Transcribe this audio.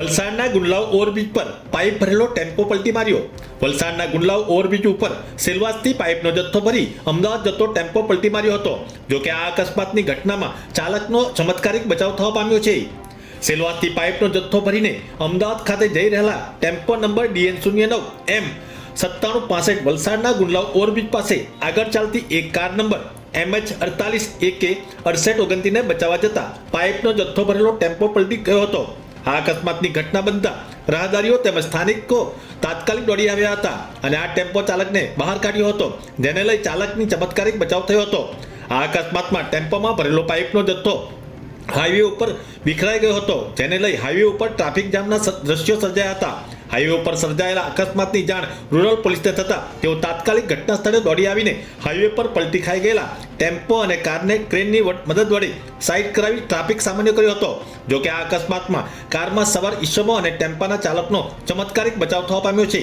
વલસાડના ગુંડલાવ ઓવરબ્રિજ પર પાઇપ ભરેલો ટેમ્પો પલટી માર્યો. વલસાડના ગુંડલાવ ઓવરબ્રિજ ઉપર સેલવાસથી પાઇપનો જથ્થો ભરી અમદાવાદ જતો ટેમ્પો પલટી માર્યો હતો, જો કે આ અકસ્માતની ઘટનામાં ચાલકનો ચમત્કારિક બચાવ થવા પામ્યો છે. સેલવાસથી પાઇપનો જથ્થો ભરીને અમદાવાદ ખાતે જઈ રહેલા ટેમ્પો નંબર ડીએન શૂન્ય નવ એમ સત્તાણું પાસઠ વલસાડના ગુંડલાવ ઓવરબ્રિજ પાસે આગળ ચાલતી એક કાર નંબર એમએચ અડતાલીસ એકે અડસઠ ઓગણતીને બચાવવા જતા પાઇપનો જથ્થો ભરેલો ટેમ્પો પલટી ગયો હતો. આ અકસ્માતની ઘટના બનતા રાહદારીઓ તેમજ સ્થાનિકો તાત્કાલિક દોડી આવ્યા હતા અને આ ટેમ્પો ચાલકને બહાર કાઢ્યો હતો, જેને લઈ ચાલકની ચમત્કારિક બચાવ થયો હતો. આ અકસ્માતમાં ટેમ્પોમાં ભરેલો પાઇપનો જથ્થો હાઈવે ઉપર વિખરાઈ ગયો હતો, જેને લઈ હાઈવે ઉપર ટ્રાફિક જામના દ્રશ્યો સર્જાયા હતા. હાઈવે ઉપર સર્જાયેલા અકસ્માતની જાણ રૂરલ પોલીસને થતાં તેઓ તાત્કાલિક ઘટના સ્થળે દોડી આવીને હાઈવે પર પલટી ખાઈ ગયેલા. ટેમ્પો અને કારને ક્રેનની મદદ વડે સાઈડ કરાવી ટ્રાફિક સામાન્ય કર્યો હતો. જો કે આ અકસ્માતમાં કારમાં સવાર ઈસમો અને ટેમ્પાના ચાલકનો ચમત્કારિક બચાવ થવા પામ્યો છે.